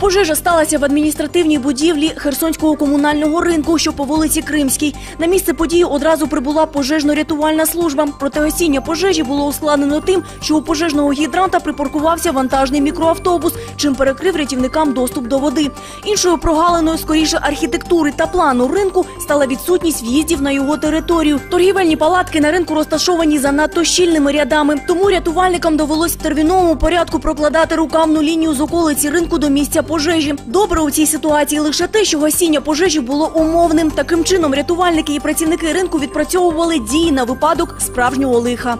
Пожежа сталася в адміністративній будівлі Херсонського комунального ринку, що по вулиці Кримській. На місце події одразу прибула пожежно-рятувальна служба. Проте гасіння пожежі було ускладнено тим, що у пожежного гідранта припаркувався вантажний мікроавтобус, чим перекрив рятівникам доступ до води. Іншою прогалиною, скоріше архітектури та плану ринку, стала відсутність в'їздів на його територію. Торгівельні палатки на ринку розташовані занадто щільними рядами. Тому рятувальникам довелось в терміновому порядку прокладати рукавну лінію з околиці ринку до місця пожежі. Добре у цій ситуації лише те, що гасіння пожежі було умовним. Таким чином рятувальники і працівники ринку відпрацьовували дії на випадок справжнього лиха.